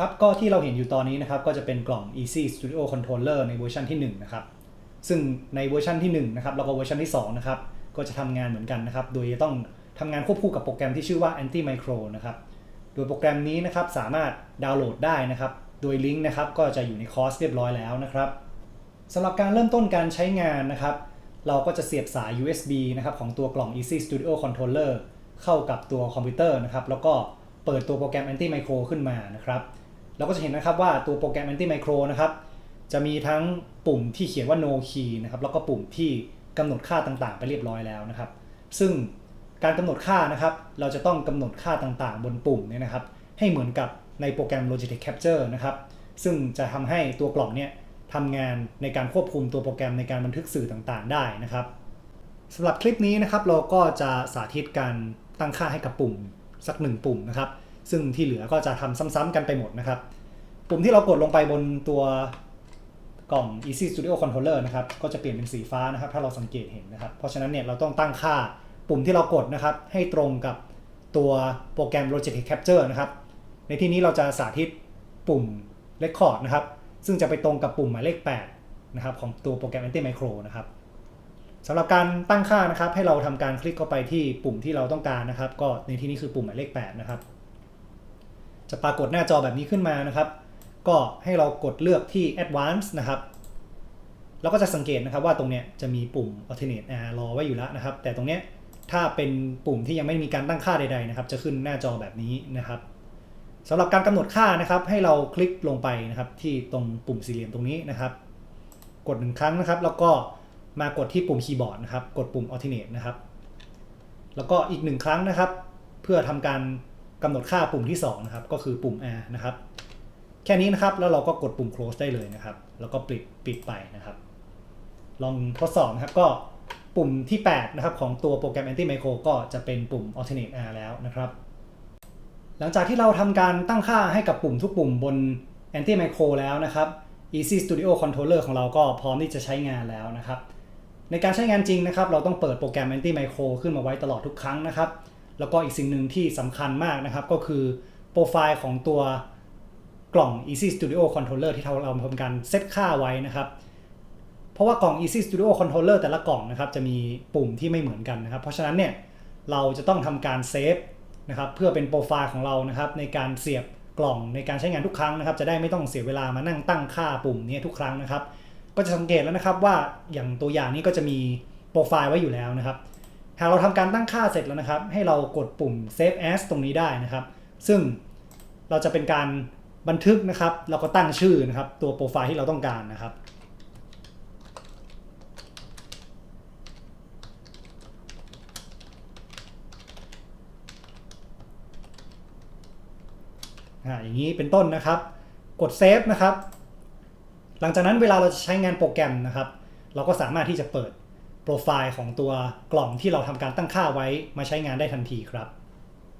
ครับก็ที่เราเห็นอยู่ตอนนี้นะครับก็จะเป็นกล่อง Easy Studio Controller ในเวอร์ชันที่1นะครับซึ่งในเวอร์ชันที่1นะครับแล้วก็เวอร์ชันที่2นะครับก็จะทำงานเหมือนกันนะครับโดยจะต้องทำงานควบคู่กับโปรแกรมที่ชื่อว่า Anti Micro นะครับโดยโปรแกรมนี้นะครับสามารถดาวน์โหลดได้นะครับโดยลิงก์นะครับก็จะอยู่ในคอร์สเรียบร้อยแล้วนะครับสำหรับการเริ่มต้นการใช้งานนะครับเราก็จะเสียบสาย USB นะครับของตัวกล่อง Easy Studio Controller เข้ากับตัวคอมพิวเตอร์นะครับแล้วก็เปิดตัวโปรแกรม Anti Micro ขึ้นมานะครับ เราก็จะเห็นนะครับว่าตัวโปรแกรม Anti Micro นะครับจะมีทั้งปุ่มที่เขียนว่า no key นะครับแล้วก็ปุ่มที่กำหนดค่าต่างๆ ไปเรียบร้อยแล้วนะครับ ซึ่งการกำหนดค่านะครับ เราจะต้องกำหนดค่าต่างๆ บนปุ่มเนี่ยนะครับ ให้เหมือนกับในโปรแกรม Logitech Capture นะครับ ซึ่งจะทำให้ตัวกล่องเนี่ยทำงานในการควบคุมตัวโปรแกรมในการบันทึกสื่อต่างๆ ได้นะครับสำหรับคลิปนี้นะครับเราก็จะสาธิตการตั้งค่าให้กับปุ่มสักหนึ่งปุ่มนะครับ ซึ่งที่เหลือก็จะทำซ้ำๆกันไปหมดนะครับ ปุ่มที่เรากดลงไปบนตัวกล่อง Easy Studio Controller นะครับ ก็จะเปลี่ยนเป็นสีฟ้านะครับ ถ้าเราสังเกตเห็นนะครับ เพราะฉะนั้นเนี่ยเราต้องตั้งค่าปุ่มที่เรากดนะครับ ให้ตรงกับตัวโปรแกรม Logitech Capture นะครับ ในที่นี้เราจะสาธิตปุ่ม Record นะครับ ซึ่งจะไปตรงกับปุ่มหมายเลข 8 นะครับ ของตัวโปรแกรม Anti Micro นะครับสำหรับการตั้งค่านะครับ ให้เราทำการคลิกเข้าไปที่ปุ่มที่เราต้องการนะครับ ก็ในที่นี้คือปุ่มหมายเลข 8 นะครับ จะปรากฏหน้าจอแบบนี้ขึ้นมานะครับ ก็ให้เรากดเลือกที่ Advanced นะครับเราก็จะสังเกตนะครับว่าตรงเนี้ยจะมีปุ่ม Alternate R รอไว้อยู่แล้วนะครับ แต่ตรงเนี้ยถ้าเป็นปุ่มที่ยังไม่มีการตั้งค่าใดๆนะครับ จะขึ้นหน้าจอแบบนี้นะครับสำหรับการกำหนดค่านะครับ ให้เราคลิกลงไปนะครับ ที่ตรงปุ่มสี่เหลี่ยมตรงนี้นะครับ กดหนึ่งครั้งนะครับ แล้วก็มากดที่ปุ่มคีย์บอร์ดนะครับ กดปุ่ม Alternate นะครับ แล้วก็อีกหนึ่งครั้งนะครับ เพื่อทำการ กำหนดค่าปุ่มที่2นะครับก็คือปุ่ม R นะครับ แค่นี้นะครับแล้วเราก็กดปุ่ม close ได้เลยนะครับ แล้วก็ปิดปิดไปนะครับ ลองทดสอบนะครับก็ปุ่มที่ 8 นะครับ ของตัวโปรแกรม Anti Micro ก็จะเป็นปุ่ม Alternate R แล้วนะครับ หลังจากที่เราทำการตั้งค่าให้กับปุ่มทุกปุ่มบน Anti Micro แล้วนะครับ Easy Studio Controller ของเราก็พร้อมที่จะใช้งานแล้วนะครับ ในการใช้งานจริงนะครับ เราต้องเปิดโปรแกรม Anti Micro ขึ้นมาไว้ตลอดทุกครั้งนะครับ แล้วก็อีกสิ่งหนึ่งที่สำคัญมากนะครับ ก็คือโปรไฟล์ของตัวกล่อง Easy Studio Controller ที่เราทำการเซตค่าไว้นะครับเพราะว่ากล่อง Easy Studio Controller แต่ละกล่องนะครับจะมีปุ่มที่ไม่เหมือนกันนะครับ เพราะฉะนั้นเนี่ยเราจะต้องทำการเซฟนะครับเพื่อเป็นโปรไฟล์ของเรานะครับในการเสียบกล่องในการใช้งานทุกครั้งนะครับ จะได้ไม่ต้องเสียเวลามานั่งตั้งค่าปุ่มนี้ทุกครั้งนะครับ ก็จะสังเกตแล้วนะครับว่าอย่างตัวอย่างนี้ก็จะมีโปรไฟล์ไว้อยู่แล้วนะครับ หากเราทำการตั้งค่าเสร็จแล้วนะครับ ให้เรากดปุ่ม save as ตรงนี้ได้นะครับ ซึ่งเราจะเป็นการบันทึกนะครับแล้วก็ตั้งชื่อนะครับ ตัวโปรไฟล์ที่เราต้องการนะครับอ่าอย่างนี้เป็นต้นนะครับ กดเซฟนะครับ หลังจากนั้นเวลาเราจะใช้งานโปรแกรมนะครับ เราก็สามารถที่จะเปิด โปรไฟล์ของตัวกล่องที่เราทำการตั้งค่าไว้มาใช้งานได้ทันทีครับ